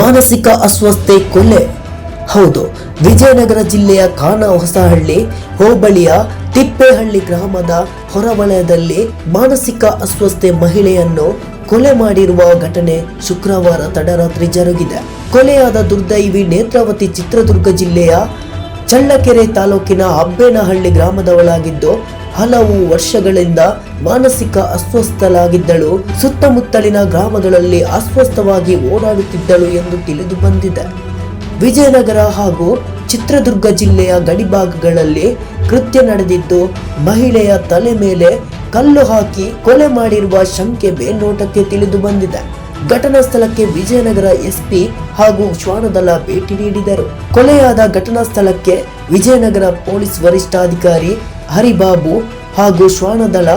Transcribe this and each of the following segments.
ಮಾನಸಿಕ ಅಸ್ವಸ್ಥತೆ ಕೊಲೆ. ಹೌದು, ವಿಜಯನಗರ ಜಿಲ್ಲೆಯ ಖಾನ ಹೊಸಹಳ್ಳಿ ಹೋಬಳಿಯ ತಿಪ್ಪೇಹಳ್ಳಿ ಗ್ರಾಮದ ಹೊರವಲಯದಲ್ಲಿ ಮಾನಸಿಕ ಅಸ್ವಸ್ಥೆ ಮಹಿಳೆಯನ್ನು ಕೊಲೆ ಮಾಡಿರುವ ಘಟನೆ ಶುಕ್ರವಾರ ತಡರಾತ್ರಿ ಜರುಗಿದೆ. ಕೊಲೆಯಾದ ದುರ್ದೈವಿ ನೇತ್ರಾವತಿ ಚಿತ್ರದುರ್ಗ ಜಿಲ್ಲೆಯ ಚಳ್ಳಕೆರೆ ತಾಲೂಕಿನ ಅಬ್ಬೇನಹಳ್ಳಿ ಗ್ರಾಮದವಳಾಗಿದ್ದು ಹಲವು ವರ್ಷಗಳಿಂದ ಮಾನಸಿಕ ಅಸ್ವಸ್ಥಳಾಗಿದ್ದಳು. ಸುತ್ತಮುತ್ತಲಿನ ಗ್ರಾಮಗಳಲ್ಲಿ ಅಸ್ವಸ್ಥವಾಗಿ ಓಡಾಡುತ್ತಿದ್ದಳು ಎಂದು ತಿಳಿದು ಬಂದಿದೆ. ವಿಜಯನಗರ ಹಾಗೂ ಚಿತ್ರದುರ್ಗ ಜಿಲ್ಲೆಯ ಗಡಿಭಾಗಗಳಲ್ಲಿ ಕೃತ್ಯ ನಡೆದಿದ್ದು ಮಹಿಳೆಯ ತಲೆ ಮೇಲೆ ಕಲ್ಲು ಹಾಕಿ ಕೊಲೆ ಮಾಡಿರುವ ಶಂಕೆ ಬೇನೋಟಕ್ಕೆ ತಿಳಿದು ಬಂದಿದೆ. ಘಟನಾ ಸ್ಥಳಕ್ಕೆ ವಿಜಯನಗರ ಎಸ್ಪಿ ಹಾಗೂ ಶ್ವಾನದಳ ಭೇಟಿ ನೀಡಿದರು. ಕೊಲೆಯಾದ ಘಟನಾ ಸ್ಥಳಕ್ಕೆ ವಿಜಯನಗರ ಪೊಲೀಸ್ ವರಿಷ್ಠಾಧಿಕಾರಿ ಹರಿಬಾಬು ಹಾಗೂ ಶ್ವಾನದಳ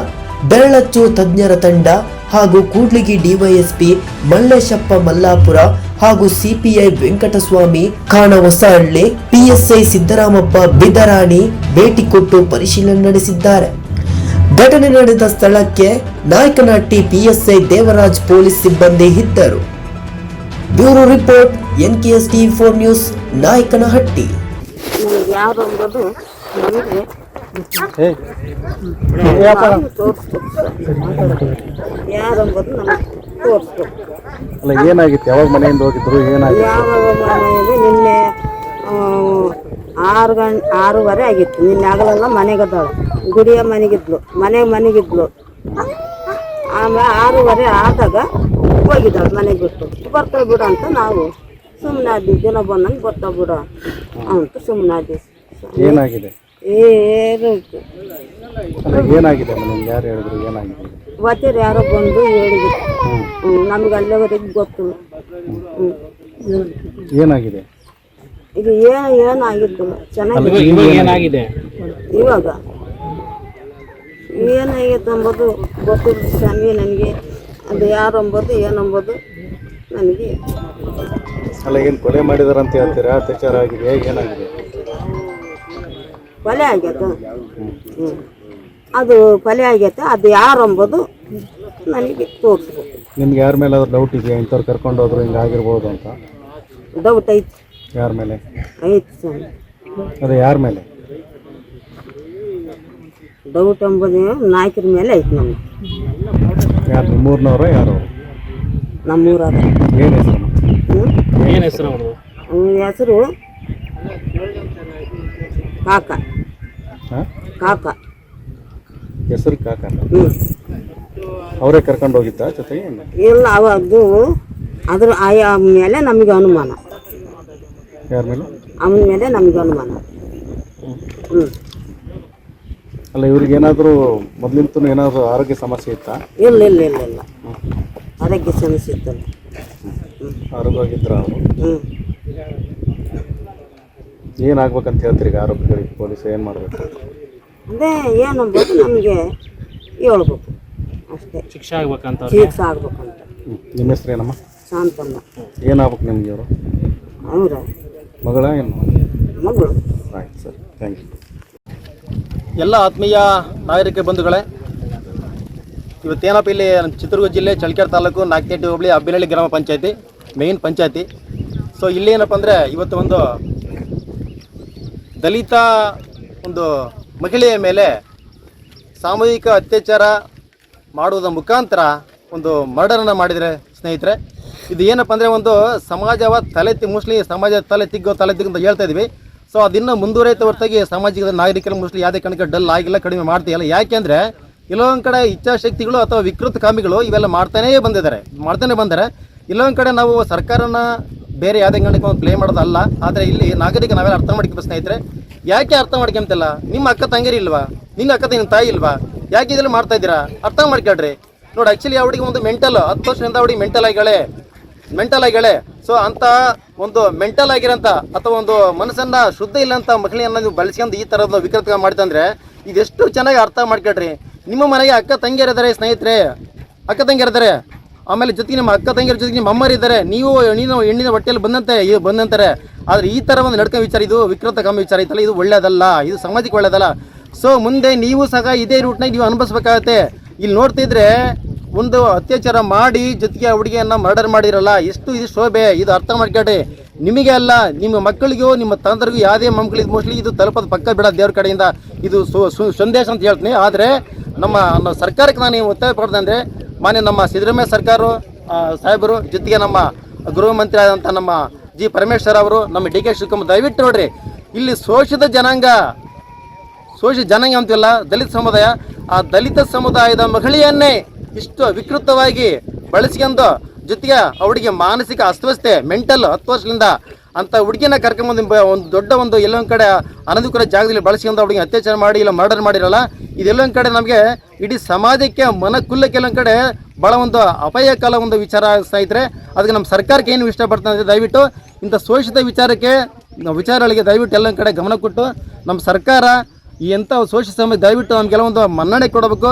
ಬೆರಳಚ್ಚು ತಜ್ಞರ ತಂಡ ಹಾಗೂ ಕೂಡ್ಲಿಗಿ ಡಿವೈಎಸ್ಪಿ ಮಲ್ಲೇಶಪ್ಪ ಮಲ್ಲಾಪುರ ಹಾಗೂ ಸಿಪಿಐ ವೆಂಕಟಸ್ವಾಮಿ ಖಾನ ಹೊಸಹಳ್ಳಿ ಪಿಎಸ್ಐ ಸಿದ್ದರಾಮಪ್ಪ ಬಿದರಾಣಿ ಭೇಟಿ ಕೊಟ್ಟು ಪರಿಶೀಲನೆ ನಡೆಸಿದ್ದಾರೆ. ಘಟನೆ ನಡೆದ ಸ್ಥಳಕ್ಕೆ ನಾಯಕನಹಟ್ಟಿ ಪಿಎಸ್ಐ ದೇವರಾಜ್ ಪೊಲೀಸ್ ಸಿಬ್ಬಂದಿ ಇದ್ದರು. Bureau report NKS T four news Nayakanahatti. ಯಾರು ಯಾರು ನಮಗೆ ತೋರಿಸ್ಬೇಕು ಅಲ್ಲ ಏನಾಗಿತ್ತು? ಯಾವಾಗ ಮನೆಯಿಂದ ಹೋಗಿದ್ರು? ಏನಾಗಿತ್ತು? ಮನೆಯಲ್ಲಿ? ನಿನ್ನೆ ಆರು ಗಂಟೆ ಆರೂವರೆ ಆಗಿತ್ತು. ನಿನ್ನೆ ಆಗಲೆಲ್ಲ ಮನೆಗದಾಳು ಗುಡಿಯ ಮನೆಗಿದ್ಲು. ಮನೆ ಮನೆಗಿದ್ಲು. ಆಮೇಲೆ ಆರೂವರೆ ಆದಾಗ ಹೋಗಿದ್ದಾಳೆ ಮನೆಗೆ ಬಿಟ್ಟು. ಬರ್ತಾ ಬಿಡು ಅಂತ ನಾವು ಸುಮ್ಮನೆ ಆದ್ವಿ. ದಿನ ಬಂದಂಗೆ ಬರ್ತಾ ಬಿಡು ಅಂತ ಸುಮ್ಮನೆ ಆದ್ವಿ. ಏನಾಗಿದೆ? ಏನು? ಏನಾಗಿದೆ ಯಾರು ಹೇಳಿದ್ರು ಏನಾಗಿದೆ? ವಚರ್ ಯಾರೋ ಬಂದು ಹೇಳಿದ್ರು. ನಮ್ಗೆ ಅಲ್ಲಿವರೆಗೆ ಗೊತ್ತು ಏನಾಗಿದೆ? ಇದು ಏನು ಏನಾಗಿದ್ದಿಲ್ಲ ಚೆನ್ನಾಗಿ ಏನಾಗಿದೆ? ಇವಾಗ ಏನಾಗೈತೆ ಅಂಬೋದು ಗೊತ್ತಿಲ್ಲ ಸ್ವಾಮಿ ನನಗೆ. ಅದು ಯಾರು ಅಂಬೋದು ಏನು ಅಂಬೋದು ನನಗೆ. ಅಲ್ಲ ಏನು ಕೊಲೆ ಮಾಡಿದಾರೆ ಅಂತ ಹೇಳ್ತೀರಾ? ಅತ್ಯಾಚಾರ ಆಗಿದೆ ಏನಾಗಿದೆ? ಕೊಲೆ ಆಗೈತೆ ಅದು ಕೊಲೆ ಆಗೈತೆ ಅದು ಯಾರು ಅಂಬೋದು ನನಗೆ ತೋರಿಸ್ಬೇಕು ನಿಮ್ಗೆ ಯಾರ ಮೇಲೆ ಡೌಟ್ ಇದೆಯಾ? ಇಂಥವ್ರು ಕರ್ಕೊಂಡು ಹೋದ್ರು ಹಿಂಗೆ ಆಗಿರ್ಬೋದು ಅಂತ? ಡೌಟ್ ಐತಿ. ಯಾರ ಮೇಲೆ? ಅದು ಯಾರ ಮೇಲೆ? ಡೌಟ್ ಎಂಬುದು ನಾಯಕರ ಮೇಲೆ ಐತಿ ನಮ್ಗೆ. ಯಾರು ನಿಮ್ಮೂರ್ನವ್ರ ಯಾರು? ನಮ್ಮೂರಾಗ ಏನು ಹೆಸರು? ಏನು ಹೆಸರು ಅವನ ಹೆಸರು ಕಾಕ. ಹಾಂ? ಕಾಕ. ಹೆಸರು ಕಾಕ. ಹ್ಞೂ ಅವರೇ ಕರ್ಕೊಂಡು ಹೋಗಿದ್ದ ಜೊತೆಗೆ? ಇಲ್ಲ ಅವದ್ದು ಅದ್ರ ಆಯಾ ಮೇಲೆ ನಮಗೆ ಅನುಮಾನ. ಯಾರ ಮೇಲೆ? ಅವನ ಮೇಲೆ ನಮಗೆ ಅನುಮಾನ. ಹ್ಞೂ ಅಲ್ಲ ಇವ್ರಿಗೆ ಏನಾದರೂ ಮೊದಲಿಂತೂ ಏನಾದರೂ ಆರೋಗ್ಯ ಸಮಸ್ಯೆ ಇತ್ತಾ? ಇಲ್ಲ ಇಲ್ಲ ಇಲ್ಲ ಇಲ್ಲ. ಆರೋಗ್ಯ ಸಮಸ್ಯೆ ಇತ್ತಲ್ಲ. ಆರೋಗ್ಯವಾಗಿದ್ರ ಅವರು? ಹ್ಞೂ ಏನಾಗ್ಬೇಕಂತ ಹೇಳ್ತೀರಿ ಈಗ ಆರೋಗ್ಯಗಳಿಗೆ ಪೊಲೀಸ್ ಏನು ಮಾಡಬೇಕು? ಅದೇ ಬೇಕು ನಮಗೆ ಹೇಳ್ಬೇಕು. ಅಷ್ಟೇ. ಶಿಕ್ಷೆ ಆಗ್ಬೇಕಂತ ಶಿಕ್ಷೆ ಆಗ್ಬೇಕಂತ. ನಿಮ್ಮ ಹೆಸರು ಏನಮ್ಮ? ಶಾಂತಮ್ಮ. ಏನಾಗ್ಬೇಕು ನಿಮಗೆ ಇವರು? ಅವರ ಮಗಳ ಆಯ್ತು ಸರ್ ಥ್ಯಾಂಕ್ ಯು ಎಲ್ಲ ಆತ್ಮೀಯ ನಾಗರಿಕ ಬಂಧುಗಳೇ ಇವತ್ತೇನಪ್ಪ ಇಲ್ಲಿ ಚಿತ್ರದುರ್ಗ ಜಿಲ್ಲೆ ಚಳ್ಳಕೆರೆ ತಾಲೂಕು ನಾಗೇಟಿ ಹೋಬಳಿ ಅಬ್ಬಿನಹಳ್ಳಿ ಗ್ರಾಮ ಪಂಚಾಯತಿ ಮೇನ್ ಪಂಚಾಯತಿ. ಸೊ ಇಲ್ಲಿ ಏನಪ್ಪ ಅಂದರೆ ಇವತ್ತು ಒಂದು ದಲಿತ ಒಂದು ಮಹಿಳೆಯ ಮೇಲೆ ಸಾಮೂಹಿಕ ಅತ್ಯಾಚಾರ ಮಾಡುವುದರ ಮುಖಾಂತರ ಒಂದು ಮರ್ಡರನ್ನು ಮಾಡಿದರೆ ಸ್ನೇಹಿತರೆ ಇದು ಏನಪ್ಪ ಅಂದರೆ ಒಂದು ಸಮಾಜವ ತಲೆ ತಿ ಮೋಸ್ಟ್ಲಿ ಸಮಾಜ ತಲೆ ತಿಗ್ಗೋ ತಲೆ ತಿಗ್ಗೋ ಅಂತ ಹೇಳ್ತಾ ಇದ್ವಿ. ಸೊ ಅದನ್ನು ಮುಂದುವರೈತ ಹೊರತಾಗಿ ಸಾಮಾಜಿಕ ನಾಗರಿಕರ ಮೋಸ್ಟ್ಲಿ ಯಾವುದೇ ಕಣಕ್ಕೆ ಡಲ್ ಆಗಿಲ್ಲ, ಕಡಿಮೆ ಮಾಡ್ತೀಯಲ್ಲ. ಯಾಕೆಂದರೆ ಇಲ್ಲೊಂದು ಕಡೆ ಇಚ್ಛಾಶಕ್ತಿಗಳು ಅಥವಾ ವಿಕೃತ ಕಾಮಿಗಳು ಇವೆಲ್ಲ ಮಾಡ್ತಾನೇ ಬಂದಿದ್ದಾರೆ. ಮಾಡ್ತಾನೆ ಬಂದರೆ ಇಲ್ಲೊಂದು ಕಡೆ ನಾವು ಸರ್ಕಾರನ ಬೇರೆ ಯಾವುದೇ ಕಣಕ್ಕೆ ಒಂದು ಪ್ಲೇ ಮಾಡೋದಲ್ಲ. ಆದರೆ ಇಲ್ಲಿ ನಾಗರಿಕ ನಾವೆಲ್ಲ ಅರ್ಥ ಮಾಡ್ಕೊಬೇಕು ಸ್ನೇಹಿತರೆ. ಯಾಕೆ ಅರ್ಥ ಮಾಡ್ಕೊಂತಿಲ್ಲ? ನಿಮ್ಮ ಅಕ್ಕ ತಂಗಿರಿ ಇಲ್ವಾ? ನಿನ್ನ ಅಕ್ಕ ನಿನ್ನ ತಾಯಿ ಇಲ್ವಾ? ಯಾಕೆ ಇದೆಲ್ಲ ಮಾಡ್ತಾ ಇದ್ದೀರಾ? ಅರ್ಥ ಮಾಡ್ಕೊಳ್ರಿ. ನೋಡಿ ಆ್ಯಕ್ಚುಲಿ ಅವಳಿಗೆ ಒಂದು ಮೆಂಟಲ್ ಹತ್ತು ವರ್ಷದಿಂದ ಅವಳಿಗೆ ಮೆಂಟಲ್ ಆಗಿಗಳೇ ಮೆಂಟಲ್ ಆಗಿಳೆ ಸೊ ಅಂತ ಒಂದು ಮೆಂಟಲ್ ಆಗಿರೋಂಥ ಅಥವಾ ಒಂದು ಮನಸ್ಸನ್ನ ಶುದ್ಧ ಇಲ್ಲಂತ ಮಹಿಳೆಯನ್ನ ನೀವು ಬಳಸ್ಕೊಂಡು ಈ ಥರದ ವಿಕೃತ ಮಾಡ್ತಂದ್ರೆ ಇದೆಷ್ಟು ಚೆನ್ನಾಗಿ ಅರ್ಥ ಮಾಡ್ಕೊಳ್ರಿ. ನಿಮ್ಮ ಮನೆಗೆ ಅಕ್ಕ ತಂಗಿಯರಿದ್ದಾರೆ ಸ್ನೇಹಿತರೆ. ಅಕ್ಕ ತಂಗಿಯರಿದ್ದಾರೆ ಆಮೇಲೆ ಜೊತೆಗೆ ನಿಮ್ಮ ಅಕ್ಕ ತಂಗಿಯರ ಜೊತೆಗೆ ನಿಮ್ಮ ಅಮ್ಮರಿದ್ದಾರೆ ನೀವು ಹೆಣ್ಣಿನ ಹೆಣ್ಣಿನ ಹೊಟ್ಟೆಯಲ್ಲಿ ಬಂದಂತೆ ಇದು ಬಂದಂತಾರೆ. ಆದರೆ ಈ ಥರ ಒಂದು ನಡ್ಕೋ ವಿಚಾರ ಇದು ವಿಕೃತ ಕಮ್ಮಿ ವಿಚಾರ. ಐತಲ್ಲ ಇದು ಒಳ್ಳೇದಲ್ಲ. ಇದು ಸಮಾಜಕ್ಕೆ ಒಳ್ಳೇದಲ್ಲ. ಸೊ ಮುಂದೆ ನೀವು ಸಹ ಇದೇ ರೂಟ್ನಾಗ ನೀವು ಅನುಭವಿಸ್ಬೇಕಾಗತ್ತೆ. ಇಲ್ಲಿ ನೋಡ್ತಿದ್ರೆ ಒಂದು ಅತ್ಯಾಚಾರ ಮಾಡಿ ಜೊತೆಗೆ ಹುಡುಗಿಯನ್ನು ಮರ್ಡರ್ ಮಾಡಿರಲ್ಲ ಎಷ್ಟು ಇದು ಶೋಭೆ, ಇದು ಅರ್ಥ ಮಾಡ್ಕೊಳ್ಳಿ ನಿಮಗೆ ಅಲ್ಲ, ನಿಮ್ಮ ಮಕ್ಕಳಿಗೂ, ನಿಮ್ಮ ತಂದರಿಗೂ ಯಾವುದೇ ಮಕ್ಕಳಿಗೆ ಮೋಸ್ಟ್ಲಿ ಇದು ತಲುಪದ ಪಕ್ಕ ಬಿಡ ದೇವ್ರ ಕಡೆಯಿಂದ. ಇದು ಸಂದೇಶ ಅಂತ ಹೇಳ್ತೀನಿ. ಆದರೆ ನಮ್ಮ ಸರ್ಕಾರಕ್ಕೆ ನಾನು ಒತ್ತಾಯ ಪಡ್ದೆ ಅಂದರೆ, ಮಾನ್ಯ ನಮ್ಮ ಸಿದ್ದರಾಮಯ್ಯ ಸರ್ಕಾರ ಸಾಹೇಬರು, ಜೊತೆಗೆ ನಮ್ಮ ಗೃಹ ಮಂತ್ರಿ ಆದಂಥ ನಮ್ಮ ಜಿ ಪರಮೇಶ್ವರ್ ಅವರು, ನಮ್ಮ ಡಿ ಕೆ ಶಿವಕುಮಾರ್, ದಯವಿಟ್ಟು ನೋಡ್ರಿ. ಇಲ್ಲಿ ಶೋಷಿತ ಜನಾಂಗ ಶೋಷಿತ ಜನಾಂಗ ಅಂತಿಲ್ಲ ದಲಿತ ಸಮುದಾಯ, ಆ ದಲಿತ ಸಮುದಾಯದ ಮಹಿಳೆಯನ್ನೇ ಇಷ್ಟು ವಿಕೃತವಾಗಿ ಬಳಸ್ಕೊಂಡು ಜೊತೆಗೆ ಅವಳಿಗೆ ಮಾನಸಿಕ ಅಸ್ವಸ್ಥತೆ ಮೆಂಟಲ್ ಹತ್ತು ವರ್ಷದಿಂದ ಅಂತ ಹುಡುಗಿನ ಕರ್ಕೊಂಬಂದು ಒಂದು ದೊಡ್ಡ ಒಂದು ಎಲ್ಲೊಂದು ಕಡೆ ಅನಧಿಕೃತ ಜಾಗದಲ್ಲಿ ಬಳಸ್ಕೊಂಡು ಅವಳಿಗೆ ಅತ್ಯಾಚಾರ ಮಾಡಿ ಇಲ್ಲ ಮರ್ಡರ್ ಮಾಡಿರಲ್ಲ ಇದೆಲ್ಲೊಂದು ಕಡೆ ನಮಗೆ ಇಡೀ ಸಮಾಜಕ್ಕೆ ಮನಕುಲ್ಲಕ್ಕೆ ಎಲ್ಲೊಂದು ಕಡೆ ಭಾಳ ಒಂದು ಅಪಾಯಕಾಲ ಒಂದು ವಿಚಾರ ಸ್ನೇಹಿತರೆ ಅದಕ್ಕೆ ನಮ್ಮ ಸರ್ಕಾರಕ್ಕೆ ಏನು ಇಷ್ಟಪಡ್ತಾ ಅಂದರೆ ದಯವಿಟ್ಟು ಇಂಥ ಶೋಷಿತ ವಿಚಾರಕ್ಕೆ ವಿಚಾರಗಳಿಗೆ ದಯವಿಟ್ಟು ಎಲ್ಲೊಂದು ಕಡೆ ಗಮನ ಕೊಟ್ಟು ನಮ್ಮ ಸರ್ಕಾರ ಈ ಎಂಥ ಶೋಷಿತ ಸಮಯ ದಯವಿಟ್ಟು ನಮಗೆಲ್ಲ ಒಂದು ಮನ್ನಣೆ ಕೊಡಬೇಕು.